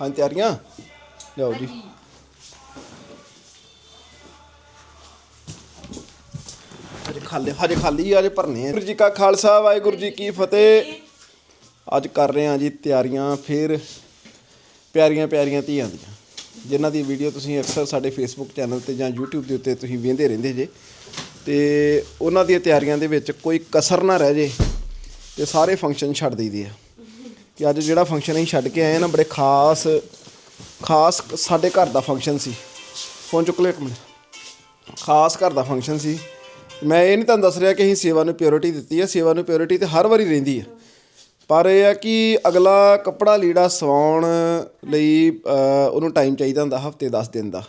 ਹਾਂ ਤਿਆਰੀਆਂ? ਲਿਆਓ ਜੀ। ਹਜੇ। ਖਾਲੀ ਹਜੇ ਖਾਲੀ ਆ, ਹਜੇ ਭਰਨੇ ਆ। ਗੁਰੂ ਜੀ ਕਾ ਖਾਲਸਾ ਵਾਹਿਗੁਰੂ ਜੀ ਕੀ ਫਤਿਹ। ਅੱਜ ਕਰ ਰਹੇ ਹਾਂ ਜੀ ਤਿਆਰੀਆਂ ਫਿਰ ਪਿਆਰੀਆਂ ਪਿਆਰੀਆਂ ਧੀਆਂ ਦੀਆਂ। ਜਿਨ੍ਹਾਂ ਦੀ ਵੀਡੀਓ ਤੁਸੀਂ ਅਕਸਰ ਸਾਡੇ ਫੇਸਬੁੱਕ ਚੈਨਲ ਤੇ ਜਾਂ YouTube ਦੇ ਉੱਤੇ ਤੁਸੀਂ ਵੇਖਦੇ ਰਹਿੰਦੇ ਜੇ। ਤੇ ਉਹਨਾਂ ਦੀਆਂ ਤਿਆਰੀਆਂ ਦੇ ਵਿੱਚ ਕੋਈ ਕਸਰ ਨਾ ਰਹਿ ਜੇ ਤੇ ਸਾਰੇ ਫੰਕਸ਼ਨ ਛੱਡ ਦਈਦੇ ਆ। ਕਿ ਅੱਜ ਜਿਹੜਾ ਫੰਕਸ਼ਨ ਅਸੀਂ ਛੱਡ ਕੇ ਆਏ ਆ ਨਾ, ਬੜੇ ਖਾਸ ਖਾਸ ਸਾਡੇ ਘਰ ਦਾ ਫੰਕਸ਼ਨ ਸੀ। ਫੋਨ ਚੁੱਕ ਲਿਓ ਇੱਕ ਮਿੰਟ। ਖਾਸ ਘਰ ਦਾ ਫੰਕਸ਼ਨ ਸੀ। ਮੈਂ ਇਹ ਨਹੀਂ ਤੁਹਾਨੂੰ ਦੱਸ ਰਿਹਾ ਕਿ ਅਸੀਂ ਸੇਵਾ ਨੂੰ ਪਿਓਰਿਟੀ ਦਿੱਤੀ ਹੈ। ਸੇਵਾ ਨੂੰ ਪਿਓਰਿਟੀ ਤੇ ਹਰ ਵਾਰੀ ਰਹਿੰਦੀ ਹੈ। ਪਰ ਇਹ ਆ ਕਿ ਅਗਲਾ ਕੱਪੜਾ ਲੀੜਾ ਸਵਾਉਣ ਲਈ ਉਹਨੂੰ ਟਾਈਮ ਚਾਹੀਦਾ ਹੁੰਦਾ, ਹਫ਼ਤੇ 10 ਦਿਨ ਦਾ।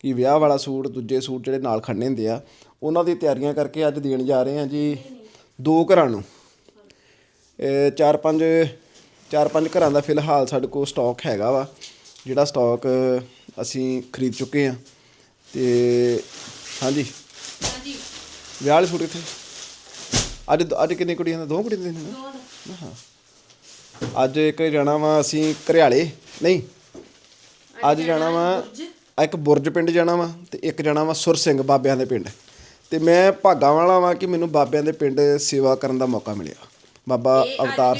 ਕਿ ਵਿਆਹ ਵਾਲਾ ਸੂਟ, ਦੂਜੇ ਸੂਟ ਜਿਹੜੇ ਨਾਲ ਖੜਨੇ ਹੁੰਦੇ ਆ, ਉਹਨਾਂ ਦੀ ਤਿਆਰੀਆਂ ਕਰਕੇ ਅੱਜ ਦੇਣ ਜਾ ਰਹੇ ਹਾਂ ਜੀ ਦੋ ਘਰਾਂ ਨੂੰ। ਚਾਰ ਪੰਜ ਚਾਰ ਪੰਜ ਘਰਾਂ ਦਾ ਫਿਲਹਾਲ ਸਾਡੇ ਕੋਲ ਸਟਾਕ ਹੈਗਾ ਵਾ ਜਿਹੜਾ ਸਟਾਕ ਅਸੀਂ ਖਰੀਦ ਚੁੱਕੇ ਆ ਤੇ ਹਾਂਜੀ। ਹਾਂਜੀ। ਵਿਆਹ ਵਾਲੇ ਸੂਟ ਇੱਥੇ ਅੱਜ ਅੱਜ ਕਿੰਨੇ ਕੁੜੀਆਂ ਦਾ? ਦੋ ਕੁੜੀਆਂ ਦੇ ਨੇ? ਹਾਂ। ਅੱਜ ਇੱਕ ਜਾਣਾ ਵਾ ਅਸੀਂ ਘਰਿਆਲੇ। ਨਹੀਂ। ਅੱਜ ਜਾਣਾ ਵਾ ਇੱਕ ਬੁਰਜ ਪਿੰਡ ਜਾਣਾ ਵਾ ਤੇ ਇੱਕ ਜਾਣਾ ਵਾ ਸੁਰ ਸਿੰਘ ਬਾਬਿਆਂ ਦੇ ਪਿੰਡ। ਤੇ ਮੈਂ ਭਾਗਾ ਵਾਲਾ ਵਾਂ ਕਿ ਮੈਨੂੰ ਬਾਬਿਆਂ ਦੇ ਪਿੰਡ ਸੇਵਾ ਕਰਨ ਦਾ ਮੌਕਾ ਮਿਲਿਆ। ਬਾਬਾ ਅਵਤਾਰ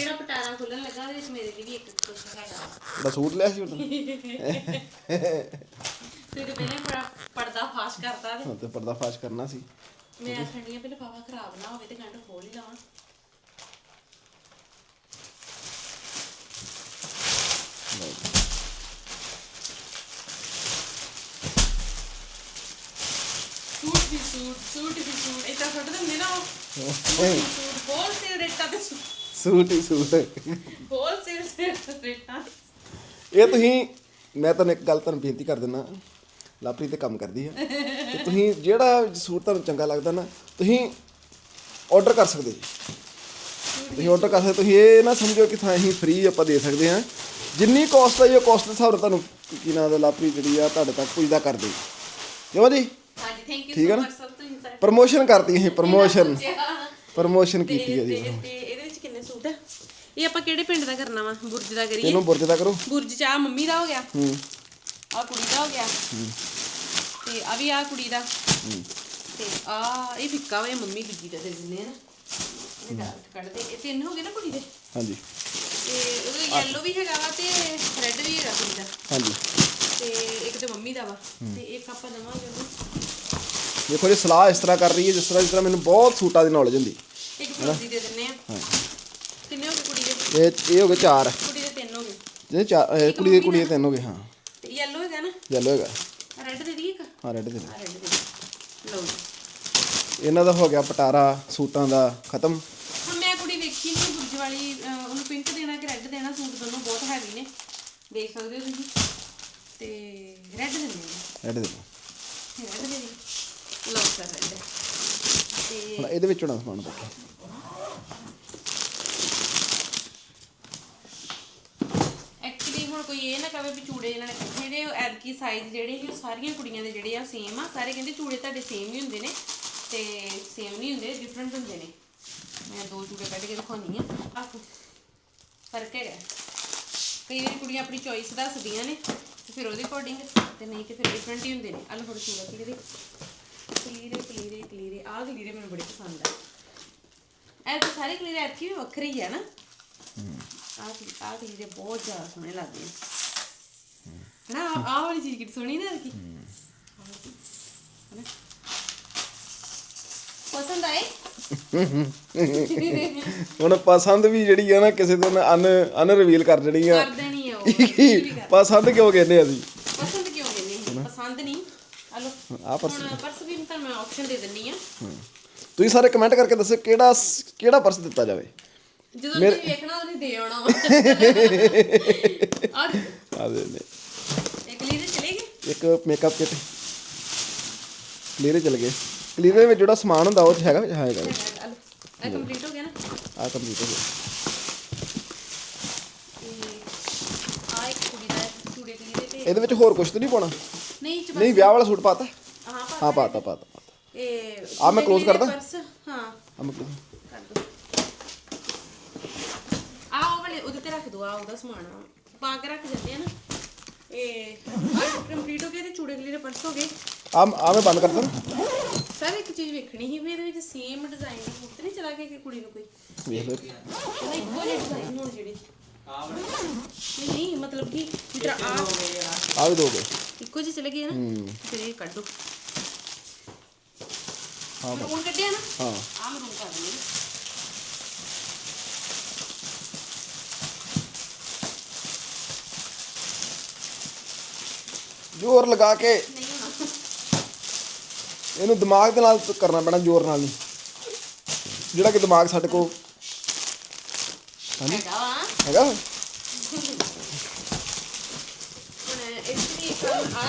ਵਿੱਚ ਮੇਰੇ ਲਈ ਵੀ ਇੱਕ ਕੁਝ ਹੈਗਾ। ਦਾ ਸੂਟ ਲਿਆ ਸੀ ਉਦੋਂ ਤੇ ਉਹਦੇ ਪਹਿਲੇ ਪੜਾ ਪਰਦਾ ਫਾਸ਼ ਕਰਤਾ ਤੇ। ਤੇ ਪਰਦਾ ਫਾਸ਼ ਕਰਨਾ ਸੀ। ਮੈਂ ਆਖਣੀ ਆ ਪਾਵਾ ਖਰਾਬ ਨਾ ਹੋਵੇ ਤੇ ਗੰਢ ਖੋਲ ਹੀ ਲਵਾਂ। ਸੂਟ ਵੀ ਸੂਟ ਸੂਟ ਵੀ ਸੂਟ। ਇਦਾਂ ਦਿੰਦੇ ਨਾ ਉਹ ਸੂਟ ਵੀ ਸੂਟ ਹੋਲਸੇਲ ਰੇਟਾਂ ਤੇ ਸੂਟ। ਹੀ ਸੂਟ ਹੋਲਸੇਲ ਰੇਟਾਂ ਇਹ ਤੁਸੀਂ ਮੈਂ ਤੁਹਾਨੂੰ ਇੱਕ ਗੱਲ ਤੁਹਾਨੂੰ ਬੇਨਤੀ ਕਰ ਦਿੰਦਾ ਲਾਪਰੀ ਤੇ ਕੰਮ ਕਰਦੀ ਆ। ਤੇ ਤੁਸੀਂ ਜਿਹੜਾ ਸੂਟ ਤੁਹਾਨੂੰ ਚੰਗਾ ਲੱਗਦਾ ਨਾ ਤੁਸੀਂ ਆਰਡਰ ਕਰ ਸਕਦੇ ਜੀ। ਤੁਸੀਂ ਆਰਡਰ ਕਰ ਸਕਦੇ ਤੁਸੀਂ ਇਹ ਨਾ ਸਮਝੋ ਕਿ ਤਾਂ ਅਸੀਂ ਫ੍ਰੀ ਆਪਾਂ ਦੇ ਸਕਦੇ ਹਾਂ। ਜਿੰਨੀ ਕਾਸਟ ਆਈ ਉਹ ਕਾਸਟ ਦੇ ਹਿਸਾਬ ਨਾਲ ਤੁਹਾਨੂੰ ਕੀ ਨਾਮ ਦਾ ਲਾਪਰੀ ਜਿਹੜੀ ਆ ਤੁਹਾਡੇ ਤੱਕ ਪੁੱਜਦਾ ਕਰ ਦੇ ਕਿਉਂ ਜੀ? ਹਾਂਜੀ ਥੈਂਕ ਯੂ ਹੈ ਸੋ? ਮਚ ਸਰ ਤੁਸੀਂ ਤਾਂ ਪ੍ਰਮੋਸ਼ਨ ਕਰਤੀ ਅਸੀਂ ਪ੍ਰਮੋਸ਼ਨ। ਪ੍ਰਮੋਸ਼ਨ ਕੀਤੀ ਹੈ ਜੀ ਸੂਟ। ਇਹ ਆਪਾਂ ਕਿਹੜੇ ਪਿੰਡ ਦਾ ਕਰਨਾ ਵਾ? ਬੁਰਜ ਦਾ ਕਰੀਏ। ਇਹਨੂੰ ਬੁਰਜ ਦਾ ਕਰੋ। ਬੁਰਜ ਚ ਆ ਮੰਮੀ ਦਾ ਹੋ ਗਿਆ? ਹੂੰ। ਆ ਕੁੜੀ ਦਾ ਹੋ ਗਿਆ? ਤੇ ਆ ਵੀ ਆ ਕੁੜੀ ਦਾ। ਤੇ ਆ ਇਹ ਫਿੱਕਾ ਵਾ ਮੰਮੀ ਦੂਜੀ ਦਾ ਦੇ ਦਿੰਦੇ ਆ ਨਾ। ਇਹ ਕੱਢਦੇ ਇਹ ਤਿੰਨ ਹੋ ਗਏ ਨਾ ਕੁੜੀ ਦੇ? ਹਾਂਜੀ। ਤੇ ਉਹਦਾ ਯੈਲੋ ਵੀ ਹੈਗਾ ਵਾ ਤੇ ਰੈੱਡ ਵੀ ਹੈਗਾ ਕੁੜੀ ਦਾ। ਹਾਂਜੀ। ਤੇ ਇੱਕ ਤੇ ਮੰਮੀ ਦਾ ਵਾ। ਤੇ ਇੱਕ ਆਪਾਂ ਦਵਾਂਗੇ ਉਹਨੂੰ। ਦੇਖੋ ਜੀ ਸਲਾਹ ਇਸ ਤਰ੍ਹਾਂ ਕਰ ਰਹੀ ਹੈ ਜਿਸ ਤਰ੍ਹਾਂ ਜਿਸ ਤਰ੍ਹਾਂ ਮੈਨੂੰ ਬਹੁਤ ਸੂਟਾਂ ਦੀ ਨੌਲੇਜ ਹੁੰਦੀ। ਇੱਕ ਫਰੋਜ਼ੀ ਦੇ ਦਿੰਨੇ ਆ। ਕਿੰਨੇ ਹੋ ਗਏ ਕੁੜੀ ਦੇ? ਇਹ ਇਹ ਹੋ ਗਏ ਚਾਰ। ਕੁੜੀ ਦੇ ਤਿੰਨ ਹੋ ਗਏ। ਜਿਹੜੇ ਚਾਰ ਇਹ ਕੁੜੀ ਦੇ ਕੁੜੀ ਦੇ ਤਿੰਨ ਹੋ ਗਏ ਹਾਂ। ਤੇ ਯੈਲੋ ਹੈਗਾ ਨਾ? ਯੈਲੋ ਹੈਗਾ। ਰੈੱਡ ਦੇ ਦੀ ਇੱਕ? ਹਾਂ ਰੈੱਡ ਦੇ ਆ ਰੈੱਡ ਦੇ ਦਿਓ। ਲਓ ਜੀ। ਇਹਨਾਂ ਦਾ ਹੋ ਗਿਆ ਪਟਾਰਾ ਸੂਟਾਂ ਦਾ ਖਤਮ। ਹੁਣ ਮੈਂ ਕੁੜੀ ਵੇਖੀ ਨਹੀਂ ਬੁਰਜ ਵਾਲੀ ਅਹ, ਉਹਨੂੰ ਪਿੰਕ ਦੇਣਾ ਕਿ ਰੈੱਡ ਦੇਣਾ ਸੂਟ ਦੋਨੋਂ ਬਹੁਤ ਹੈਵੀ ਨੇ। ਦੇਖ ਸਕਦੇ ਹੋ ਤੁਸੀਂ। ਤੇ ਰੈੱਡ ਦਿੰਦੇ ਨੇ। ਰੈੱਡ ਦੇ ਰੈੱਡ ਦੇ ਦੀ। ਲਓ ਸਰ ਰੈੱਡ ਤੇ ਹੁਣ ਇਹਦੇ ਵਿੱਚ ਹੋਣਾ ਸਮਾਨ ਬਾਕੀ ਐਕਚੁਅਲੀ ਹੁਣ ਕੋਈ ਇਹ ਨਾ ਕਵੇ ਵੀ ਚੂੜੇ ਇਹਨਾਂ ਨੇ ਇਕੱਠੇ ਦੇ ਐਰਕੀ ਸਾਈਜ਼ ਜਿਹੜੇ ਸੀ ਉਹ ਸਾਰੀਆਂ ਕੁੜੀਆਂ ਦੇ ਜਿਹੜੇ ਆ ਸੇਮ ਆ। ਸਾਰੇ ਕਹਿੰਦੇ ਚੂੜੇ ਤੁਹਾਡੇ ਸੇਮ ਹੀ ਹੁੰਦੇ ਨੇ ਤੇ ਸੇਮ ਨਹੀਂ ਹੁੰਦੇ ਡਿਫਰੈਂਟ ਹੁੰਦੇ ਨੇ। ਮੈਂ ਦੋ ਚੂੜੇ ਕੱਢ ਕੇ ਦਿਖਾਉਣੀ ਆ ਆਹ ਫ਼ਰਕ ਹੈਗਾ। ਕਈ ਵਾਰੀ ਕੁੜੀਆਂ ਆਪਣੀ ਚੋਇਸ ਦੱਸਦੀਆਂ ਨੇ ਤੇ ਫਿਰ ਉਹਦੇ ਅਕੋਰਡਿੰਗ ਤੇ ਨਹੀਂ ਤੇ ਫਿਰ ਡਿਫਰੈਂਟ ਹੀ ਹੁੰਦੇ ਨੇ। ਆਹ ਥੋੜਾ ਚੂੜਾ ਕੀ ਕਰੀ ਕਲੀਰੇ ਕਲੀਰੇ ਕਲੀਰੇ। ਆਹ ਕਲੀਰੇ ਮੈਨੂੰ ਬੜੇ ਪਸੰਦ ਆ। ਇਹ ਤਾਂ ਸਾਰੇ ਕਲੀਰੇ ਐਰਕੀ ਵੀ ਵੱਖਰੇ ਹੀ ਆ ਨਾ। ਆਹ ਆਹ ਦੇ ਬਹੁਤ ਜ਼ਿਆਦਾ ਸੋਹਣੇ ਲੱਗਦੇ ਨੇ ਨਾ ਆਹ ਵਾਲੀ ਚੀਜ਼ ਕਿੰਨੀ ਸੋਹਣੀ ਨਾ ਕੀ ਪਸੰਦ ਆਏ ਹੁਣ ਪਸੰਦ ਵੀ ਜਿਹੜੀ ਆ ਨਾ ਕਿਸੇ ਦਿਨ ਅਨ ਅਨ ਰਿਵੀਲ ਕਰ ਜਣੀ ਆ ਕਰ ਦੇਣੀ ਆ ਉਹ ਪਸੰਦ ਕਿਉਂ ਕਹਿੰਦੇ ਅਸੀਂ ਪਸੰਦ ਕਿਉਂ ਕਹਿੰਦੇ ਪਸੰਦ ਨਹੀਂ ਹਲੋ ਆਹ ਪਰਸ ਪਰਸ ਵੀ ਤਾਂ ਮੈਂ ਆਪਸ਼ਨ ਦੇ ਦਿੰਨੀ ਆ ਤੁਸੀਂ ਸਾਰੇ ਕਮੈਂਟ ਕਰਕੇ ਦੱਸੋ ਕਿਹੜਾ ਕਿਹੜਾ ਪਰਸ ਦਿੱਤਾ ਜਾਵੇ ਜਦੋਂ ਤੁਸੀਂ ਵੇਖਣਾ ਉਹਨੇ ਦੇ ਆਉਣਾ ਆ ਦੇ ਨੇ ਇੱਕ ਮੇਕਅਪ ਕਿਟ ਕਲੀਅਰ ਚਲ ਗਏ। ਕਲੀਅਰ ਵਿੱਚ ਜਿਹੜਾ ਸਮਾਨ ਹੁੰਦਾ ਉਹ 'ਚ ਹੈਗਾ ਹੈਗਾ ਇਹ ਕੰਪਲੀਟ ਹੋ ਗਿਆ ਨਾ? ਆ ਕੰਪਲੀਟ ਹੋ ਗਿਆ। ਤੇ ਆ ਇੱਕ ਕੁੜੀ ਦਾ ਚੂੜੇ ਕਲੀਰੇ ਤੇ ਇਹਦੇ ਵਿੱਚ ਹੋਰ ਕੁਝ ਤਾਂ ਨਹੀਂ ਪਾਉਣਾ? ਨਹੀਂ ਚ ਨਹੀਂ ਵਿਆਹ ਵਾਲਾ ਸੂਟ ਪਾਤਾ? ਹਾਂ ਹਾਂ। ਪਾਤਾ ਪਾਤਾ ਪਾਤਾ। ਇਹ ਆਹ ਮੈਂ close ਕਰਦਾ? ਪਰਸ, ਹਾਂ। ਆ ਮੈਂ ਕਿਹਾ- ਕਰ ਦੋ ਆਹ ਉਹ ਵਾਲੇ ਉਹਦੇ ਤੇ ਰੱਖ ਦੋ ਆ ਉਹਦਾ ਸਮਾਨ। ਆ। ਪਾ ਕੇ ਰੱਖ ਜਾਂਦੇ ਆ ਨਾ। ये आज ਕੰਪਲੀਟ ਹੋ ਗਿਆ ਤੇ ਚੂੜੇ ਗਲੀ ਦੇ ਪਰਸ ਹੋ ਗਏ। ਆ ਆ ਮੈਂ ਬੰਦ ਕਰ ਦਾਂ ਸਰ ਇੱਕ ਚੀਜ਼ ਵੇਖਣੀ ਸੀ ਵੀ ਇਹਦੇ ਵਿੱਚ ਸੇਮ ਡਿਜ਼ਾਈਨ ਮੁੱਤ ਨਹੀਂ ਚਲਾ ਗਿਆ ਕਿ ਕੁੜੀ ਨੂੰ ਕੋਈ? ਵੇਖ ਲਓ। ਇਹਦਾ ਇੱਕੋ ਜਿਹਾ ਡਿਜ਼ਾਈਨ ਹੋਣ ਜਿਹੜੀ। ਨਹੀਂ ਨਹੀਂ ਮਤਲਬ ਕਿ ਜਿਹੜਾ ਆ ਆ ਵੀ ਦੋ ਗਏ। ਇੱਕੋ ਜਿਹੀ ਚਲੇ ਗਈ ਹੈ ਨਾ? ਫਿਰ ਇਹ ਕੱਢ। ਦੋ ਹਾਂ। ਮਰੂਨ ਕੱਢਿਆ ਨਾ? ਹਾਂ। ਆ ਮਰੂਨ ਕਰ ਲਈ ਜ਼ੋਰ ਲਗਾ ਕੇ। ਇਹਨੂੰ ਦਿਮਾਗ ਦੇ ਨਾਲ ਕਰਨਾ ਪੈਣਾ ਜ਼ੋਰ ਨਾਲ ਨਹੀਂ ਜਿਹੜਾ ਕਿ ਦਿਮਾਗ ਸਾਡੇ ਹੈਗਾ ਵਾ। ਹੈਗਾ? ਇੱਕ ਆ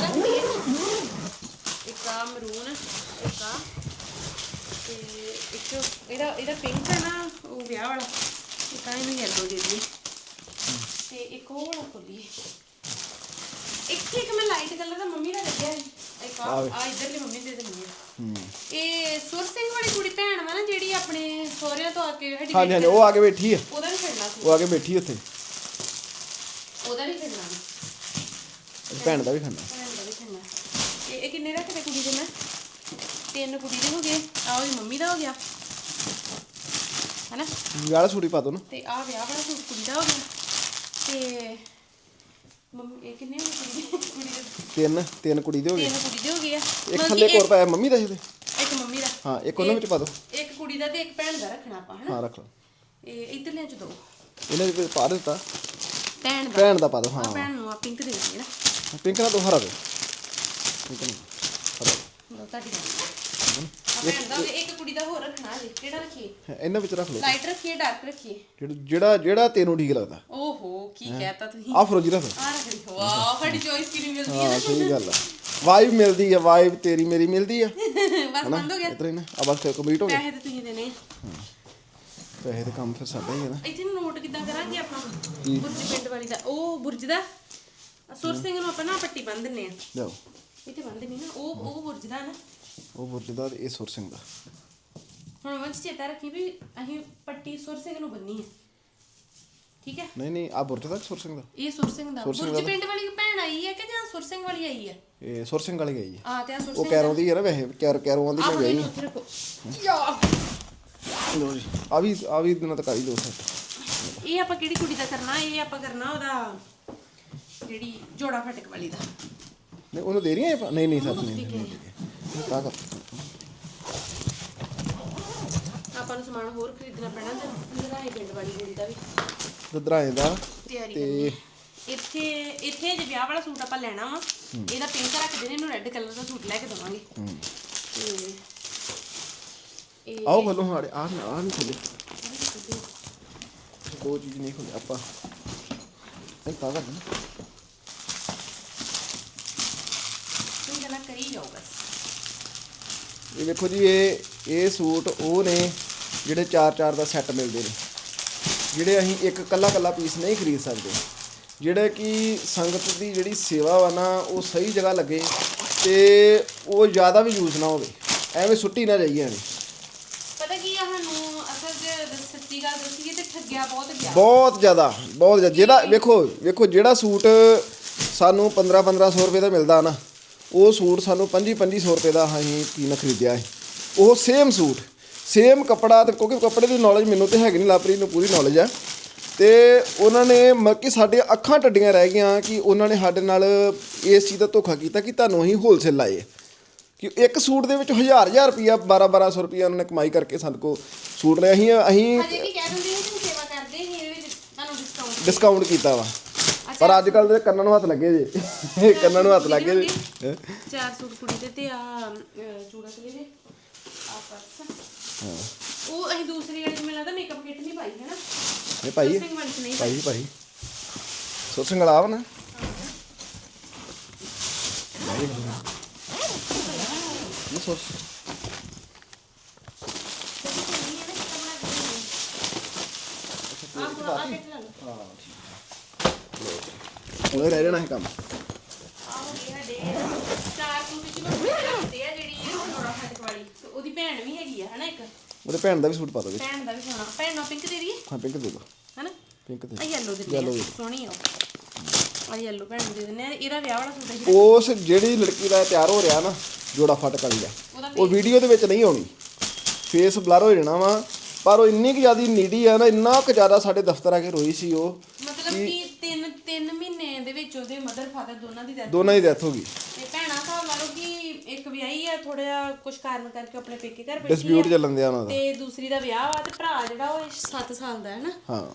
ਇੱਕ ਮਰੂਨ ਇੱਕ ਆ ਤੇ ਇੱਕ ਇਹਦਾ ਇਹਦਾ ਪਿੰਕ ਹੈ ਨਾ ਉਹ ਵਿਆਹ ਵਾਲਾ। ਇੱਕ ਆ ਇਹਨੂੰ ਯੈਲੋ ਦੇ ਦਈਏ। ਤੇ ਇੱਕ ਉਹ ਵਾਲਾ ਖੋਲੀਏ। ਇੱਕ ਇੱਕ ਮੈਂ ਲਾਈਟ ਕਲਰ ਦਾ ਮੰਮੀ ਦਾ ਲੱਗਿਆ ਹੈ ਇੱਕ ਆ ਆਹ ਆ ਇਧਰਲੀ ਮੰਮੀ ਦੇ ਦਿੰਦੀ ਹੈ। ਹੂੰ। ਇਹ ਸੁਰ ਸਿੰਘ ਵਾਲੀ ਕੁੜੀ ਭੈਣ ਵਾ ਨਾ ਜਿਹੜੀ ਆਪਣੇ ਸਹੁਰਿਆਂ ਤੋਂ ਆ ਕੇ ਹੱਡੀ ਹਾਂਜੀ ਹਾਂਜੀ ਉਹ ਆ ਕੇ ਬੈਠੀ ਆ। ਉਹਦਾ ਵੀ ਖੜਨਾ ਸੀ। ਉਹ ਆ ਕੇ ਬੈਠੀ ਉੱਥੇ। ਉਹਦਾ ਵੀ ਖੜਨਾ ਭੈਣ ਦਾ ਵੀ ਖਾਣਾ ਭੈਣ ਦਾ ਵੀ ਖੜਨਾ ਇਹ ਇਹ ਕਿੰਨੇ ਰੱਖਦੇ ਕੁੜੀ ਦੇ ਮੈਂ? ਤਿੰਨ ਕੁੜੀ ਦੇ ਹੋ ਗਏ। ਆ ਉਹਦੀ ਮੰਮੀ ਦਾ ਹੋ ਗਿਆ। ਹੈਨਾ? ਵਿਆਹ ਸੂਟ ਹੀ ਪਾ ਦੋ ਨਾ। ਤੇ ਆ ਵਿਆਹ ਵਾਲਾ ਸੂਟ ਕੁੜੀ ਦਾ ਹੋ ਗਿਆ। ਤੇ ਮੰਮੀ ਇਹ ਕਿੰਨੇ ਹੋ ਗਏ ਕੁੜੀ ਦੇ? ਤਿੰਨ ਤਿੰਨ ਕੁੜੀ ਦੇ ਹੋ ਗਏ। ਤਿੰਨ ਕੁੜੀ ਦੇ ਹੋ ਗਏ ਆ। ਇੱਕ ਮਤਲਬ ਥੱਲੇ ਕਿ ਇੱਕ ਹੋਰ ਪਾਇਆ ਮੰਮੀ ਦਾ ਇਹਦੇ ਇੱਕ ਮੰਮੀ ਦਾ। ਹਾਂ ਇੱਕ ਉਹਨਾਂ ਵਿੱਚ ਪਾ ਦੋ। ਇੱਕ ਕੁੜੀ ਦਾ ਤੇ ਇੱਕ ਭੈਣ ਦਾ ਰੱਖਣਾ ਆਪਾਂ ਹਨਾ? ਹਾਂ ਰੱਖ ਲਓ। ਇਹ ਇਧਰਲਿਆਂ ਚ ਦੋ। ਇਹਨਾਂ ਵਿੱਚ ਪਾ ਦਿੱਤਾ। ਭੈਣ ਦਾ। ਭੈਣ ਦਾ ਪਾ ਦੋ ਆ ਹਾਂ ਭੈਣ ਨੂੰ ਆ ਪਿੰਕ ਦੇ ਦੇਣੀ ਨਾ। ਪਿੰਕ ਨਾਲ ਦੋ ਹਰਾ ਦੇ। ਪਿੰਕ ਨਾਲ ਹਰਾ ਲਓ ਤੁਹਾਡੀ ਗੱਲ। ਆ ਭੈਣ ਦਾ ਹੋ ਗਿਆ, ਇੱਕ ਕੁੜੀ ਦਾ ਹੋਰ ਰੱਖਣਾ ਜੀ ਕਿਹੜਾ ਰੱਖੀਏ? ਦੇ। ਇਹਨਾਂ ਵਿੱਚ ਰੱਖ ਲਓ। ਲਾਈਟ ਰੱਖੀਏ ਡਾਰਕ ਰੱਖੀਏ? ਜਿਹੜਾ- ਜਿਹੜਾ ਜਿਹੜਾ ਤੈਨੂੰ ਠੀਕ ਲੱਗਦਾ। ਓਹੋ ਕੀ ਕਹਿਤਾ ਤੁਸੀਂ? ਆ ਫਰੋਜੀ ਰੱਖ ਲਓ। ਆ ਰੱਖ ਲਈ ਵਾਓ ਸਾਡੀ ਚੋਇਸ ਕਿੰਨੀ ਮਿਲਦੀ ਹੈ ਹਾਂ ਸਹੀ ਗੱਲ ਆ। ਵਾਈਬ ਮਿਲਦੀ ਆ ਵਾਈਬ ਤੇਰੀ ਮੇਰੀ ਮਿਲਦੀ ਆ। ਬਸ ਬੰਦ ਹੋ ਗਿਆ? ਇਤਰੇ ਨਾ। ਆ ਬਸ ਕੰਪਲੀਟ ਹੋ ਗਿਆ ਪੈਸੇ ਤੇ ਤੁਸੀਂ ਦੇਣੇ ਆ। ਪੈਸੇ ਤੇ ਕੰਮ ਫਿਰ ਸਾਡਾ ਹੀ ਹੈ ਨਾ। ਇੱਥੇ ਨੋਟ ਕਿੱਦਾਂ ਕਰਾਂਗੇ ਆਪਾਂ? ਬੁਰਜ ਪਿੰਡ ਵਾਲੀ ਦਾ। ਉਹ ਬੁਰਜ ਦਾ? ਸੁਰ ਸਿੰਘ ਨੂੰ ਆਪਾਂ ਨਾ ਪੱਟੀ ਬੰਨ ਦਿੰਨੇ ਆ। ਲਿਆਓ। ਇੱਥੇ ਬੰਨ ਦੇਣੀ ਨਾ। ਉਹ ਉਹ ਬੁਰਜ ਦਾ ਨਾ। ਉਹ ਬੁਰਜ ਦਾ ਤੇ ਇਹ ਸੁਰ ਸਿੰਘ ਦਾ। ਹੁਣ ਮੈਂ ਚੇਤਾ ਰੱਖੀ ਵੀ ਅਸੀਂ ਪੱਟੀ ਸੁਰ ਸਿੰਘ ਨੂੰ ਬੰਨੀ ਹੈ। ਠੀਕ ਹੈ? ਨਹੀਂ ਨਹੀਂ ਆ ਬੁਰਜ ਦਾ ਕਿ ਸੁਰ ਸਿੰਘ ਦਾ? ਇਹ ਸੁਰ ਸਿੰਘ ਦਾ। ਸੁਰ ਸਿੰਘ ਬੁਰਜ ਪਿੰਡ ਵਾਲੀ ਭੈਣ ਆਈ ਹੈ ਕਿ ਜਾਂ ਸੁਰ ਸਿੰਘ ਵਾਲੀ ਆਈ ਹੈ? ਇਹ ਸੁਰ ਸਿੰਘ ਵਾਲੀ ਗਈ ਹੈ। ਆ ਤੇ ਆ ਸੁਰ ਉਹ ਸਿੰਘ ਕੈਰੋਂ ਦੀ। ਹੈ ਨਾ ਵੈਸੇ ਕੈਰ ਕੈਰੋਂ ਦੀ ਆ ਮੈਂ ਬੜੀ ਗਈ ਨੂੰ ਉੱਥੇ ਰੱਖੋ। ਯਾ! ਲੋ ਜੀ ਆ ਵੀ ਆ ਵੀ ਦਿਨਾਂ ਤੱਕ ਆ ਵੀ ਦੋ ਸੈੱਟ ਇਹ ਆਪਾਂ ਕਿਹੜੀ ਕੁੜੀ ਦਾ ਕਰਨਾ? ਇਹ ਆਪਾਂ ਕਰਨਾ ਉਹਦਾ ਜਿਹੜੀ ਜੋੜਾ ਫਟਕ ਵਾਲੀ ਦਾ। ਨਹੀਂ ਉਹਨੂੰ ਦੇ ਰਹੀਆਂ ਇਹ ਪਾ- ਨਹੀਂ ਨਹੀਂ ਸੱਚ ਨਹੀਂ ਕਾ ਕਰ ਆਪਾਂ ਨੂੰ ਸਮਾਨ ਹੋਰ ਖਰੀਦਣਾ ਪੈਣਾ ਤੇ ਲੜਾਈ ਪਿੰਡ ਵਾਲੀ ਕੁੜੀ ਦਾ ਵੀ। ਦਦਰਾਏ ਦਾ। ਤਿਆਰੀ ਤੇ-। ਇੱਥੇ ਇੱਥੇ ਜੇ ਵਿਆਹ ਵਾਲਾ ਸੂਟ ਆਪਾਂ ਲੈਣਾ ਵਾ ਇਹਦਾ ਪਿੰਕ ਰੱਖ ਦੇਣੇ ਇਹਨੂੰ ਰੈੱਡ ਕਲਰ ਦਾ ਸੂਟ ਲੈ ਕੇ ਦਵਾਂਗੇ। ਤੇ ਇਹ ਆਓ ਖੋਲੋ ਹਾੜੇ ਆ ਨਾ ਆ ਨਹੀਂ ਖੋਲੇ ਦੋ ਚੀਜ਼ ਨਹੀਂ ਖੋਲੇ ਆਪਾਂ। ਇਹ ਕਾ ਕਰ ਦੇਣਾ ਤੁਸੀਂ ਗੱਲਾਂ ਕਰੀ ਜਾਓ ਬਸ ਇਹ ਵੇਖੋ ਜੀ ਇਹ ਇਹ ਸੂਟ ਉਹ ਨੇ ਜਿਹੜੇ 4-4 ਦਾ ਸੈੱਟ ਮਿਲਦੇ ਨੇ ਜਿਹੜੇ ਅਸੀਂ ਇੱਕ ਕੱਲਾ ਕੱਲਾ ਪੀਸ ਨਹੀਂ ਖਰੀਦ ਸਕਦੇ। ਜਿਹੜੇ ਕਿ ਸੰਗਤ ਦੀ ਜਿਹੜੀ ਸੇਵਾ ਵਾ ਨਾ ਉਹ ਸਹੀ ਜਗ੍ਹਾ ਲੱਗੇ ਤੇ ਉਹ ਜ਼ਿਆਦਾ ਵੀ ਯੂਜ਼ ਨਾ ਹੋਵੇ ਐਵੇਂ ਸੁੱਟੀ ਨਾ ਜਾਈਏ ਐਵੇਂ ਪਤਾ ਕੀ ਆ ਸਾਨੂੰ ਅਸਲ 'ਚ ਦ- ਸੱਚੀ ਗੱਲ ਦੱਸੀਏ ਤੇ ਠੱਗਿਆ ਬਹੁਤ ਗਿਆ। ਬਹੁਤ ਜ਼ਿਆਦਾ ਬਹੁਤ ਜ਼ਿਆਦਾ। ਜਿਹੜਾ ਵੇਖੋ ਵੇਖੋ ਜਿਹੜਾ ਸੂਟ ਸਾਨੂੰ 15 1500 ਰੁਪਏ ਦਾ ਮਿਲਦਾ ਨਾ ਉਹ ਸੂਟ ਸਾਨੂੰ 25 2500 ਰੁਪਏ ਦਾ ਅਸੀਂ ਕੀ ਨਾ ਖਰੀਦਿਆ ਹੈ ਉਹ ਸੇਮ ਸੂਟ ਸੇਮ ਕੱਪੜਾ ਤੇ ਕਿਉਂਕਿ ਕੱਪੜੇ ਦੀ ਨੌਲੇਜ ਮੈਨੂੰ ਤੇ ਹੈਗੀ ਨਹੀਂ ਲਾਪਰੀ ਨੂੰ ਪੂਰੀ ਨੌਲੇਜ ਆ। ਤੇ ਉਹਨਾਂ ਨੇ ਮਤਲਬ ਕਿ ਸਾਡੇ ਅੱਖਾਂ ਟੱਡੀਆਂ ਰਹਿ ਗਈਆਂ ਕਿ ਉਹਨਾਂ ਨੇ ਸਾਡੇ ਨਾਲ ਇਸ ਚੀਜ਼ ਦਾ ਧੋਖਾ ਕੀਤਾ ਕਿ ਤੁਹਾਨੂੰ ਅਸੀਂ ਹੋਲਸੇਲ ਲਾਏ। ਕਿ ਇੱਕ ਸੂਟ ਦੇ ਵਿੱਚ ਹਜ਼ਾਰ ਹਜ਼ਾਰ ਰੁਪਿਆ 12 1200 ਰੁਪਿਆ ਉਹਨਾਂ ਨੇ ਕਮਾਈ ਕਰਕੇ ਸਾਡੇ ਕੋ ਸੂਟ ਲਿਆ। ਅਸੀਂ ਅਸੀਂ ਹਜੇ ਵੀ ਕਹਿ ਦਿੰਦੇ ਨੇ ਕਿ ਸੇਵਾ ਕਰਦੇ ਹੀ ਇਹਦੇ ਵਿੱਚ ਤੁਹਾਨੂੰ ਡਿਸਕਾਊਂਟ ਡਿਸਕਾਊਂਟ ਕੀਤਾ ਵਾ। ਪਰ ਅੱਜ ਕੱਲ ਦੇ ਕੰਨਾਂ ਨੂੰ ਹੱਥ ਲੱਗੇ ਜੇ। ਇਹ ਕੰਨਾਂ ਨੂੰ ਹੱਥ ਲੱਗੇ ਜੇ। ਹੈਂ? ਚਾਰ ਸੂਟ ਕੁੜੀ ਦੇ ਤੇ ਆ ਚੂੜਾ ਚਲੇ ਦੇ ਆ। ਪਰਸ ਉਹ ਅਸੀਂ ਦੂਸਰੀ ਵਾਲੀ ਮੈਨੂੰ ਲੱਗਦਾ ਮੇਕਅਪ ਕਿਟ ਨਹੀਂ ਪਾਈ ਹੈ। ਨਾ ਇਹ ਨਹੀਂ ਪਾਈ ਭਾਈ ਭਾਈ ਸੁਰ ਸਿੰਘ ਵਾਲਾ ਵਾ ਨਾ। ਇਹ ਸੁਰ ਆ ਪੂਰਾ ਆ ਕਿਟ ਲਾ ਲਓ? ਉਹ ਰਹਿ ਜਾਣਾ ਹੈ ਕੰਮ। ਉਹਦੀ ਭੈਣ ਵੀ ਹੈਗੀ ਆ ਹਨਾ ਇੱਕ ਉਹਦੇ ਭੈਣ ਦਾ ਵੀ ਸੂਟ ਪਾ ਦੋ ਵਿੱਚ। ਭੈਣ ਦਾ ਵੀ ਸੋਹਣਾ ਭੈਣ ਨੂੰ ਪਿੰਕ ਦੇ। ਹਾਂ ਪਿੰਕ ਦੇ ਦੋ ਹਨਾ ਪਿੰਕ ਦੇ ਆ। ਯੈਲੋ ਦੇ ਦੇ। ਸੋਹਣੀ ਆ। ਆ ਯੈਲੋ ਭੈਣ ਦੇ ਆ। ਇਹਦਾ ਵਿਆਹ ਵਾਲਾ ਸੂਟ ਹੈ ਉਸ ਜਿਹੜੀ ਲੜਕੀ ਦਾ ਤਿਆਰ ਹੋ ਰਿਹਾ ਨਾ ਜੋੜਾ ਦਾ। ਉਹਦਾ ਉਹ ਵੀਡੀਓ ਦੇ ਵਿੱਚ ਨਹੀਂ ਆਉਣੀ। ਫੇਸ ਬਲਰ ਹੋ ਜਾਣਾ ਵਾ। ਪਰ ਉਹ ਇੰਨੀ ਕੁ ਜ਼ਿਆਦਾ ਨੀਡੀ ਆ ਨਾ ਇੰਨਾ ਕੁ ਜ਼ਿਆਦਾ ਸਾਡੇ ਦਫ਼ਤਰ ਆ ਕੇ ਰੋਈ ਸੀ ਉਹ। ਮਤਲਬ ਕਿ ਤਿੰਨ ਤਿੰਨ ਮਹੀਨੇ ਦੇ ਵਿੱਚ ਉਹਦੇ ਮਦਰ ਫਾਦਰ ਦੋਨਾਂ ਦੀ death ਦੋਨਾਂ ਦੀ ਡੈਥ ਹੋ ਗਈ। ਤੇ ਭੈਣਾਂ ਹਿਸਾਬ ਲਾ ਲਓ ਕਿ ਇੱਕ ਵਿਆਹੀ ਆ ਥੋੜਾ ਕੁਝ ਕਾਰਨ ਕਰਕੇ ਆਪਣੇ ਪੇਕੇ ਘਰ ਬੈਠੀ ਡਿਸਪਿਊਟ ਆ ਚੱਲਣ ਦਿਆ ਉਹਨਾਂ ਦਾ। ਤੇ ਦੂਸਰੀ ਦਾ ਵਿਆਹ ਵਾ ਤੇ ਭਰਾ ਜਿਹੜਾ ਉਹ 7 ਸਾਲ ਦਾ ਹੈ ਨਾ। ਹਾਂ।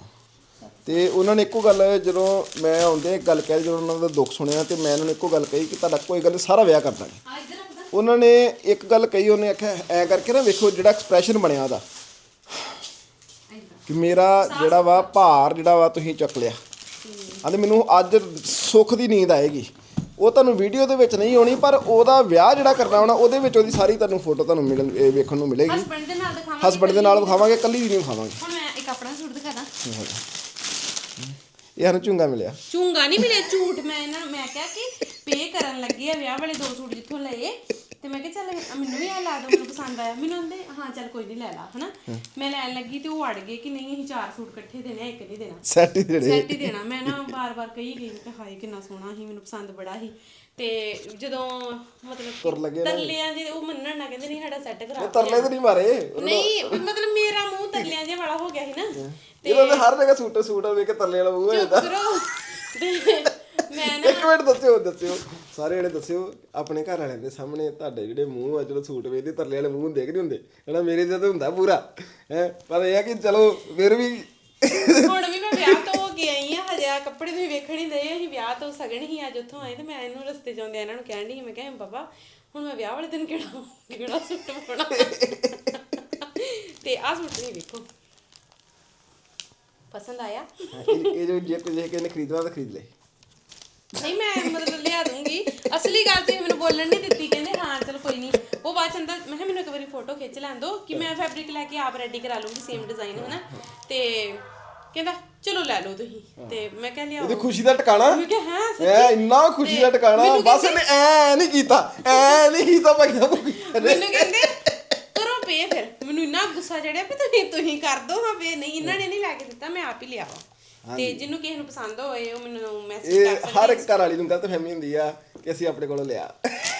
ਤੇ ਉਹਨਾਂ ਨੇ ਇੱਕੋ ਗੱਲ ਜਦੋਂ ਮੈਂ ਆਉਂਦੇ ਗੱਲ ਕਹਿ ਜਦੋਂ ਉਹਨਾਂ ਦਾ ਦੁੱਖ ਸੁਣਿਆ ਤੇ ਮੈਂ ਉਹਨਾਂ ਨੂੰ ਇੱਕੋ ਗੱਲ ਕਹੀ ਕਿ ਤੁਹਾਡਾ ਕੋਈ ਗੱਲ ਸਾਰਾ ਵਿਆਹ ਕਰ ਦਾਂਗੇ। ਆ ਇੱਧਰ ਰੱਖਦਾ ਉਹਨਾਂ ਨੇ ਇੱਕ ਗੱਲ ਕਹੀ ਉਹਨੇ ਆਖਿਆ ਐ ਕਰਕੇ ਨਾ ਵੇਖੋ ਜਿਹੜਾ ਐਕਸਪ੍ਰੈਸ਼ਨ ਬਣਿਆ ਉਹਦਾ। ਕਿ ਮੇਰਾ ਜਿਹੜਾ ਵਾ ਭਾਰ ਜਿਹੜਾ ਵਾ ਤੁਸੀਂ ਚੱਕ ਲਿਆ। ਆਂਦੇ ਮੈਨੂੰ ਅੱਜ ਸੁੱਖ ਦੀ ਨੀਂਦ ਆਏਗੀ। ਉਹ ਤੁਹਾਨੂੰ ਵੀਡੀਓ ਦੇ ਵਿੱਚ ਨਹੀਂ ਆਉਣੀ ਪਰ ਉਹਦਾ ਵਿਆਹ ਜਿਹੜਾ ਕਰਨਾ ਹੋਣਾ ਉਹਦੇ ਵਿੱਚ ਉਹਦੀ ਸਾਰੀ ਤੁਹਾਨੂੰ ਫੋਟੋ ਤੁਹਾਨੂੰ ਮਿਲਣ ਇਹ ਵੇਖਣ ਨੂੰ ਮਿਲੇਗੀ। ਹਸਬੰਡ ਦੇ ਨਾਲ ਦਿਖਾਵਾਂਗੇ ਹਸਬੰਡ ਦੇ ਨਾਲ ਵਿਖਾਵਾਂਗੇ ਕੱਲੀ ਨਹੀਂ ਵਿਖਾਵਾਂਗੇ। ਹੁਣ ਮੈਂ ਇੱਕ ਆਪਣਾ ਸੂਟ ਦਿਖਾਦਾ। ਸਾਨੂੰ ਝੁੰਗਾ ਮਿਲਿਆ। ਝੂੰਗਾ ਨਹੀਂ ਮਿਲਿਆ ਝੂਠ ਮੈਂ ਇਹਨਾਂ ਨੂੰ ਮੈਂ ਕਿਹਾ ਕਿ ਪੇ ਕਰਨ ਲੱਗੇ ਆ ਵਿਆਹ ਵਾਲੇ ਦੋ ਸੂਟ ਜਿੱਥੋਂ ਲਏ। ਤੇ ਮੈਂ ਕਿਹਾ ਚੱਲ ਮੈਨੂੰ ਵੀ ਇਹ ਲਾ ਦੋ ਮੈਨੂੰ ਪਸੰਦ ਆਇਆ। ਮੈਨੂੰ ਕਹਿੰਦੇ ਹਾਂ ਚੱਲ ਕੋਈ ਨਹੀਂ ਲੈ ਲਾ ਹਨਾ? ਮੈਂ ਲੈਣ ਲੱਗੀ ਤੇ ਉਹ ਅੜ ਗਏ ਕਿ ਨਹੀਂ ਅਸੀਂ ਚਾਰ ਸੂਟ ਇਕੱਠੇ ਦੇਣੇ ਆ, ਇੱਕ ਨਹੀਂ ਦੇਣਾ। ਸੈਟ ਹੀ ਜਿਹੜੇ ਸੈੱਟ ਹੀ ਦੇਣਾ। ਮੈਂ ਨਾ ਬਾਰ-ਬਾਰ ਕਹੀ ਗਈ ਕਿ ਹਾਏ ਕਿੰਨਾ ਸੋਹਣਾ ਸੀ ਮੈਨੂੰ ਪਸੰਦ ਬੜਾ ਸੀ। ਤੇ ਜਦੋਂ ਮਤਲਬ ਤੁਰ ਲੱਗੇ। ਤਰਲਿਆਂ ਜੇ ਉਹ ਮੰਨਣ ਨਾ ਕਹਿੰਦੇ ਨਹੀਂ ਸਾਡਾ ਸੈੱਟ ਕਰਾ ਤਰਲੇ ਤੇ ਨਹੀਂ ਮਾਰੇ। ਨਹੀਂ ਮਤਲਬ ਮੇਰਾ ਮੂੰਹ ਤਰਲਿਆਂ ਜੇ ਵਾਲਾ ਹੋ ਗਿਆ ਸੀ ਨਾ। ਇਹਨਾਂ ਦੇ ਹਰ ਜਗ੍ਹਾ ਸੂਟ ਸੂਟ ਵੇਖ ਕੇ ਤਰਲੇ ਵਾਲਾ ਮੂੰਹ ਹੋ ਜਾਂਦਾ। ਕਰੋ ਤੇ ਮੈਂ ਨਾ ਇੱਕ ਮਿੰਟ ਦੱਸਿਓ ਦੱਸਿਓ। ਸਾਰੇ ਜਿਹੜੇ ਦੱਸਿਓ ਆਪਣੇ ਘਰ ਵਾਲਿਆਂ ਦੇ ਸਾਹਮਣੇ ਤੁਹਾਡੇ ਜਿਹੜੇ ਮੂੰਹ ਆ ਜਦੋਂ ਸੂਟ ਵੇਖਦੇ ਤਰਲੇ ਵਾਲੇ ਮੂੰਹ ਕਿ ਨਹੀਂ ਹੁੰਦੇ? ਹਨਾ ਮੇਰੇ ਤੇ ਤਾਂ ਹੁੰਦਾ ਪੂਰਾ ਹੈ? ਪਰ ਇਹ ਆ ਕਿ ਚਲੋ ਫਿਰ ਵੀ ਹੁਣ ਵੀ ਮੈਂ ਵਿਆਹ ਤੋਂ ਹੋ ਕੇ ਆਈ ਆ ਹਜੇ ਆ ਕੱਪੜੇ ਤੁਸੀਂ ਵੇਖਣ ਹੀ ਦਏ ਅਸੀਂ ਵਿਆਹ ਤੋਂ ਸਗਣ ਹੀ ਅੱਜ ਉੱਥੋਂ ਆਏ ਤੇ ਮੈਂ ਇਹਨੂੰ ਰਸਤੇ ਆਉਂਦੇ ਇਹਨਾਂ ਨੂੰ ਕਹਿਣ ਦੀ ਮੈਂ ਕਿਹਾ ਬਾਬਾ ਹੁਣ ਮੈਂ ਵਿਆਹ ਵਾਲੇ ਦਿਨ ਕਿਹੜਾ ਕਿਹੜਾ ਸੂਟ ਪਾਉਣਾ? ਤੇ ਆਹ ਸੂਟ ਤੁਸੀਂ ਵੇਖੋ। ਪਸੰਦ ਆਇਆ? ਇਹ ਜੋ ਜੇ ਕੋਈ ਜੇ ਕਿਸੇ ਨੇ ਖਰੀਦਣਾ ਤਾਂ ਖਰੀਦ ਲੈ। ਨਹੀਂ ਮੈਂ ਮਤਲਬ ਲਿਆ ਦੂੰਗੀ ਅਸਲੀ ਗੱਲ ਤੁਸੀਂ ਮੈਨੂੰ ਬੋਲਣ ਨਹੀਂ ਦਿੱਤੀ ਕਹਿੰਦੇ ਹਾਂ ਚਲ ਕੋਈ ਨਹੀਂ। ਉਹ ਬਾਅਦ ਚ ਅੰਦਰ ਮੈਂ ਕਿਹਾ ਮੈਨੂੰ ਇੱਕ ਵਾਰੀ ਫੋਟੋ ਖਿੱਚ ਲੈਣ ਦਿਓ ਕਿ ਮੈਂ ਫੈਬਰਿਕ ਲੈ ਕੇ ਆਪ ਰੈਡੀ ਕਰਾ ਲੂੰਗੀ ਸੇਮ ਡਿਜ਼ਾਈਨ ਹਨਾ? ਤੇ ਕਹਿੰਦਾ ਚਲੋ ਲੈ ਲਓ ਤੁਸੀਂ। ਤੇ ਮੈਂ ਕਿਹਾ ਲਿਆਓ। ਇਹਦੀ ਖੁਸ਼ੀ ਦਾ ਟਿਕਾਣਾ? ਮੈਂ ਕਿਹਾ ਹਾਂ ਸੱਚੀ। ਐ ਇੰਨਾ ਖੁਸ਼ੀ ਦਾ ਟਿਕਾਣਾ? ਮੈਨੂੰ ਬਸ ਇਹਨੇ ਐ ਨਹੀਂ ਕੀਤਾ ਐ ਨਹੀਂ ਕੀਤਾ ਭੁਗਿਆ ਨੇ। ਮੈਨੂੰ ਕਹਿੰਦੇ ਕਰੋ ਪੇ ਫਿਰ। ਮੈਨੂੰ ਇੰਨਾ ਗੁੱਸਾ ਚੜਿਆ ਵੀ ਤੁਸੀਂ ਤੁਸੀਂ ਕਰ ਦੋ ਹਾਂ ਪੇ ਨਹੀਂ ਇਹਨਾਂ ਨੇ ਨਹੀਂ ਲੈ ਕੇ ਦਿੱਤਾ ਮੈਂ ਆਪ ਹੀ ਲਿਆਵਾ ਤੇ ਜਿਹਨੂੰ ਕਿਸੇ ਨੂੰ ਪਸੰਦ ਹੋਏ ਉਹ ਮੈਨੂੰ ਮੈਸੇਜ ਇਹ ਕਰ ਸਕਦੇ ਹਰ ਇੱਕ ਘਰ ਵਾਲੀ ਨੂੰ ਗਲਤ ਫਹਿਮੀ ਹੁੰਦੀ ਆ ਕਿ ਅਸੀਂ ਆਪਣੇ ਕੋਲੋਂ ਲਿਆ।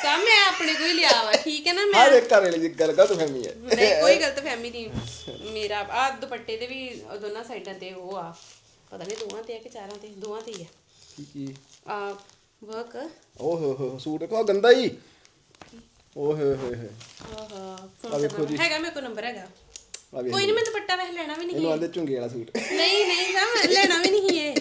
ਤਾਂ ਮੈਂ ਆਪਣੇ ਕੋਈ ਲਿਆ ਵਾ ਠੀਕ ਹੈ ਨਾ ਮੈਂ? ਹਰ ਇੱਕ ਘਰ ਵਾਲੀ ਦੀ ਗੱਲ ਗਲਤ ਫਹਿਮੀ ਹੈ ਨਹੀਂ ਕੋਈ ਗਲਤ ਫਹਿਮੀ ਨਹੀਂ। ਮੇਰਾ ਆ ਦੁਪੱਟੇ ਦੇ ਵੀ ਦੋਨਾਂ ਸਾਈਡਾਂ ਤੇ ਉਹ ਆ। ਪਤਾ ਨਹੀਂ ਦੋਵਾਂ ਤੇ ਆ ਕਿ ਚਾਰਾਂ ਤੇ ਦੋਵਾਂ ਤੇ ਹੀ ਆ। ਕੀ ਕੀ? ਆ ਵਰਕ ਓਹ ਹੋ ਹੋ ਸੂਟ ਕੋ ਗੰਦਾ ਹੀ। ਓਹ ਹੋ ਹੋ ਹੋ। ਆਹਾ ਹੈਗਾ ਮੇਰੇ ਕੋਲ ਨੰਬਰ ਹੈਗਾ। ਆ ਵੇਖ ਕੋਈ ਨਹੀਂ ਮੈਂ ਦੁਪੱਟਾ ਵੈਸੇ ਲੈਣਾ ਵੀ ਨਹੀਂ ਇਹਨੂੰ ਆਂਦੇ ਝੁੰਗੇ ਵਾਲਾ ਸੂਟ। ਨਹੀਂ ਨਹੀਂ ਸਮ ਲੈਣਾ ਵੀ ਨਹੀਂ ਇਹ।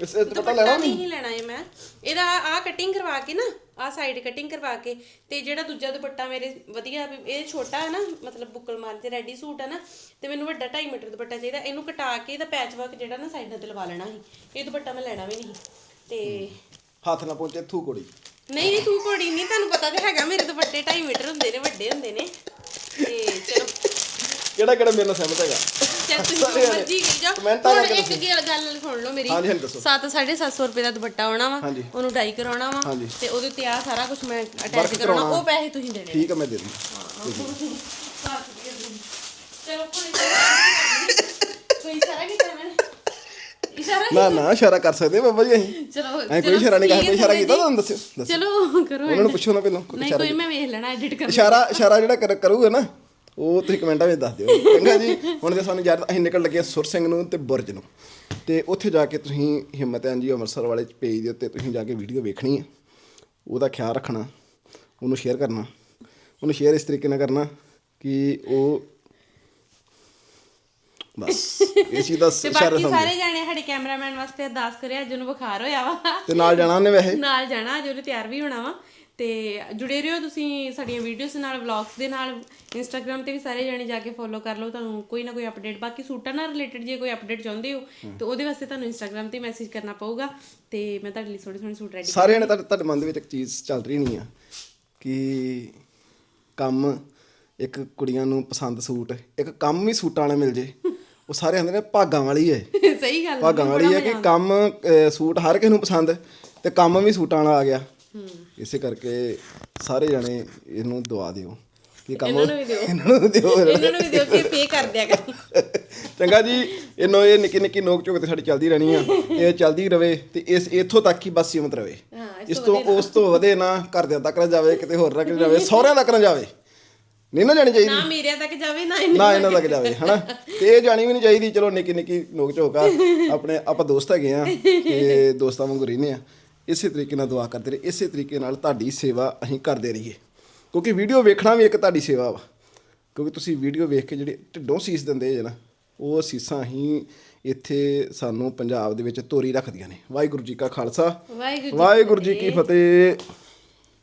ਇਸ ਇਹ ਦੁਪੱਟਾ ਲੈਣਾ ਦੁਪੱਟਾ ਨਹੀਂ ਲੈਣਾ ਇਹ ਮੈਂ। ਇਹਦਾ ਆ ਕਟਿੰਗ ਕਰਵਾ ਕੇ ਨਾ ਆ ਸਾਈਡ ਕਟਿੰਗ ਕਰਵਾ ਕੇ ਤੇ ਜਿਹੜਾ ਦੂਜਾ ਦੁਪੱਟਾ ਮੇਰੇ ਵਧੀਆ ਵੀ ਇਹ ਛੋਟਾ ਹੈ ਨਾ ਮਤਲਬ ਬੁੱਕਲ ਮਾਰ ਤੇ ਰੈਡੀ ਸੂਟ ਹੈ ਨਾ ਤੇ ਮੈਨੂੰ ਵੱਡਾ 2.5 ਮੀਟਰ ਦੁਪੱਟਾ ਚਾਹੀਦਾ। ਇਹਨੂੰ ਕਟਾ ਕੇ ਇਹਦਾ ਪੈਚ ਵਰਕ ਜਿਹੜਾ ਨਾ ਸਾਈਡਾਂ ਤੇ ਲਵਾ ਲੈਣਾ ਸੀ। ਇਹ ਦੁਪੱਟਾ ਮੈਂ ਲੈਣਾ ਵੀ ਨਹੀਂ ਤੇ ਹੱਥ ਨਾ ਪਹੁੰਚੇ ਥੂ ਕੋੜੀ। ਨਹੀਂ ਨਹੀਂ ਤੂੰ ਘੋੜੀ ਨਹੀਂ ਤੁਹਾਨੂੰ ਪਤਾ ਤੇ ਹੈਗਾ ਮੇਰੇ ਦੁਪੱਟੇ 2.5 ਮੀਟਰ ਹੁੰਦੇ ਨੇ ਵੱਡੇ ਹੁੰਦੇ ਨੇ। ਤੇ ਚਲੋ। ਕਿਹੜਾ ਕਿਹੜਾ ਮੇਰੇ ਨਾਲ ਸਹਿਮਤ ਹੈਗਾ? ਚੱਲ ਤੁਸੀਂ ਜੋ ਮਰਜ਼ੀ ਕਰੀ ਜਾਓ। ਕਮੈਂਟਾਂ ਹੁਣ ਕਰਕੇ ਇੱਕ ਗੱਲ ਗੱਲ ਸੁਣ ਲਓ ਮੇਰੀ। ਹਾਂਜੀ, ਹਾਂਜੀ, ਦੱਸੋ। 7 750 ਰੁਪਏ ਦਾ ਦੁਪੱਟਾ ਆਉਣਾ ਵਾ ਹਾਂਜੀ। ਉਹਨੂੰ ਡਾਈ ਕਰਾਉਣਾ ਵਾ ਹਾਂਜੀ। ਤੇ ਉਹਦੇ ਤੇ ਆ ਸਾਰਾ ਕੁਝ ਮੈਂ ਅਟੈਚ Work ਕਰਾਉਣਾ। ਕਰਾਉਣਾ। ਉਹ ਪੈਸੇ ਤੁਸੀਂ ਦੇਣੇ ਠੀਕ ਆ ਮੈਂ ਦੇ ਦੂੰ ਚਲੋ ਕੋਈ ਕੋਈ ਇਸ਼ਾਰਾ ਕੀ ਕਰਨਾ ਇਸ਼ਾਰਾ ਨਾ ਨਾ ਇਸ਼ਾਰਾ ਕਰ ਸਕਦੇ ਬਾਬਾ ਜੀ ਅਸੀਂ। ਚਲੋ ਐ ਕੋਈ ਇਸ਼ਾਰਾ ਨਹੀਂ ਕਰਦਾ ਇਸ਼ਾਰਾ ਕੀਤਾ ਤੁਹਾਨੂੰ ਦੱਸਿਓ ਦੱਸੋ ਚਲੋ ਕਰੋ ਉਹਨਾਂ ਨੂੰ ਪੁੱਛੋ ਨਾ ਪਹਿਲਾਂ ਕੋਈ ਨਹੀਂ ਕੋਈ ਮੈਂ ਵੇਖ ਲੈਣਾ ਐਡਿਟ ਕਰ ਇਸ਼ਾਰਾ ਇਸ਼ਾਰਾ ਜਿਹੜਾ ਕਰ- ਕਰੂਗਾ ਨਾ ਉਹ ਤੁਸੀਂ ਕਮੈਂਟਾਂ ਵਿੱਚ ਦੱਸ ਦਿਓ। ਚੰਗਾ ਜੀ ਹੁਣ ਤੇ ਸਾਨੂੰ ਯਾਰ ਅਸੀਂ ਨਿਕਲ ਲੱਗੇ ਹਾਂ ਸੁਰ ਸਿੰਘ ਨੂੰ ਤੇ ਬੁਰਜ ਨੂੰ। ਤੇ ਉੱਥੇ ਜਾ ਕੇ ਤੁਸੀਂ ਹਿੰਮਤ ਐਨ ਜੀ ਅੰਮ੍ਰਿਤਸਰ ਵਾਲੇ ਪੇਜ ਦੇ ਉੱਤੇ ਤੁਸੀਂ ਜਾ ਕੇ ਵੀਡੀਓ ਵੇਖਣੀ ਹੈ ਉਹਦਾ ਖਿਆਲ ਰੱਖਣਾ ਉਹਨੂੰ ਸ਼ੇਅਰ ਕਰਨਾ। ਉਹਨੂੰ ਸ਼ੇਅਰ ਇਸ ਤਰੀਕੇ ਨਾਲ ਕਰਨਾ ਕਿ ਉਹ ਬਸ। ਇਹ ਚੀਜ਼ ਦਾ ਤੇ ਇਸ਼ਾਰਾ ਬਾਕੀ ਸਮਝ। ਸਾਰੇ ਜਾਣੇ ਸਾਡੇ ਕੈਮਰਾਮੈਨ ਵਾਸਤੇ ਅਰਦਾਸ ਕਰਿਆ ਅੱਜ ਉਹਨੂੰ ਬੁਖਾਰ ਹੋਇਆ ਵਾ। ਤੇ ਨਾਲ ਜਾਣਾ ਉਹਨੇ ਵੈਸੇ? ਨਾਲ ਜਾਣਾ ਅੱਜ ਉਹਨੇ ਤਿਆਰ ਵੀ ਹੋਣਾ ਵਾ। ਤੇ ਜੁੜੇ ਰਹੋ ਤੁਸੀਂ ਸਾਡੀਆਂ ਵੀਡੀਓਜ਼ ਨਾਲ ਵਲੌਗਸ ਦੇ ਨਾਲ। ਇੰਸਟਾਗ੍ਰam ਤੇ ਵੀ ਸਾਰੇ ਜਾਣੇ ਜਾ ਕੇ ਫੋਲੋ ਕਰ ਲਓ। ਤੁਹਾਨੂੰ ਕੋਈ ਨਾ ਕੋਈ ਅਪਡੇਟ ਬਾਕੀ ਸੂਟਾਂ ਨਾਲ ਰਿਲੇਟਡ ਜੇ ਕੋਈ ਅਪਡੇਟ ਚਾਹੁੰਦੇ ਹੋ ਤੇ ਉਹਦੇ ਵਾਸਤੇ ਤੁਹਾਨੂੰ ਇੰਸਟਾਗ੍ਰam ਤੇ ਮੈਸੇਜ ਕਰਨਾ ਪਊਗਾ। ਤੇ ਮੈਂ ਤੁਹਾਡੇ ਲਈ ਸੋਹਣੇ ਸੋਹਣੇ ਸੂਟ ਰੈਡੀ ਸਾਰਿਆਂ ਨੇ ਤੁਹਾਡੇ ਤੁਹਾਡੇ ਮਨ ਦੇ ਵਿੱਚ ਇੱਕ ਚੀਜ਼ ਚੱਲ ਰਹੀ ਨਹੀਂ ਆ ਕਿ ਕੰਮ ਇੱਕ ਕੁੜੀਆਂ ਨੂੰ ਪਸੰਦ ਸੂਟ ਇੱਕ ਕੰਮ ਵੀ ਸੂਟਾਂ ਵਾਲਾ ਮਿਲ ਜੇ। ਉਹ ਸਾਰੇ ਆਂਦੇ ਨੇ ਭਾਗਾਂ ਵਾਲੀ ਹੈ ਸਹੀ ਗੱਲ ਭਾਗਾਂ ਵਾਲੀ ਹੈ ਕਿ ਕੰਮ ਅਹ, ਸੂਟ ਹਰ ਕਿਸੇ ਨੂੰ ਪਸੰਦ ਤੇ ਕੰਮ ਵੀ ਸੂਟਾਂ ਵਾਲਾ ਆ ਗਿਆ। ਇਸੇ ਕਰਕੇ ਸਾਰੇ ਜਣੇ ਇਹਨੂੰ ਦੁਆ ਦਿਓ। ਇਹ ਕੰਮ ਇਹਨਾਂ ਨੂੰ ਵੀ ਦਿਓ। ਇਹਨਾਂ ਨੂੰ ਦਿਓ। ਇਹਨਾਂ ਨੂੰ ਵੀ ਦਿਓ ਕਿ ਪੇ ਕਰ ਦਿਆ ਕਰ। ਚੰਗਾ ਜੀ ਇਹਨੋ ਇਹ ਨਿੱਕੀ ਨਿੱਕੀ ਨੋਕ ਝੋਕ ਤੇ ਸਾਡੀ ਚੱਲਦੀ ਰਹਿਣੀ ਆ। ਇਹ ਚੱਲਦੀ ਰਵੇ ਤੇ ਇਸ ਇੱਥੋਂ ਤੱਕ ਹੀ ਬਸ ਸੀਮਤ ਰਵੇ। ਹਾਂ, ਇਸ ਤੋਂ ਉਸ ਤੋਂ ਵਧੇ ਨਾ ਘਰਦਿਆਂ ਤੱਕ ਨਾ ਜਾਵੇ ਕਿਤੇ ਹੋਰ ਤੱਕ ਨਾ ਜਾਵੇ ਸਹੁਰਿਆਂ ਤੱਕ ਨਾ ਜਾਵੇ। ਨਹੀਂ ਨਾ ਜਾਣੀ ਚਾਹੀਦੀ। ਨਾ ਮੇਰਿਆਂ ਤੱਕ ਜਾਵੇ ਨਾ ਇਹਨਾਂ ਨਾ ਇਹਨਾਂ ਤੱਕ ਜਾਵੇ ਹਨਾ? ਤੇ ਇਹ ਜਾਣੀ ਵੀ ਨਹੀਂ ਚਾਹੀਦੀ ਚਲੋ ਨਿੱਕੀ ਨਿੱਕੀ ਨੋਕ ਝੋਕ ਆਪਣੇ ਆਪਾਂ ਦੋਸਤ ਹੈਗੇ ਆ ਤੇ ਦੋਸਤਾਂ ਵਾਂਗੂ ਰਹਿੰਦੇ ਆ। ਇਸੇ ਤਰੀਕੇ ਨਾਲ ਦੁਆ ਕਰਦੇ ਰਹੇ ਇਸੇ ਤਰੀਕੇ ਨਾਲ ਤੁਹਾਡੀ ਸੇਵਾ ਅਸੀਂ ਕਰਦੇ ਰਹੀਏ। ਕਿਉਂਕਿ ਵੀਡੀਓ ਵੇਖਣਾ ਵੀ ਇੱਕ ਤੁਹਾਡੀ ਸੇਵਾ ਵਾ। ਕਿਉਂਕਿ ਤੁਸੀਂ ਵੀਡੀਓ ਵੇਖ ਕੇ ਜਿਹੜੇ ਢਿੱਡੋਂ ਸੀਸ ਦਿੰਦੇ ਜੇ ਨਾ ਉਹ ਸੀਸਾਂ ਹੀ ਇੱਥੇ ਸਾਨੂੰ ਪੰਜਾਬ ਦੇ ਵਿੱਚ ਤੋਰੀ ਰੱਖਦੀਆਂ ਨੇ। ਵਾਹਿਗੁਰੂ ਜੀ ਕਾ ਖਾਲਸਾ। ਵਾਹਿਗੁਰੂ ਜੀ ਕੀ ਫਤਿਹ।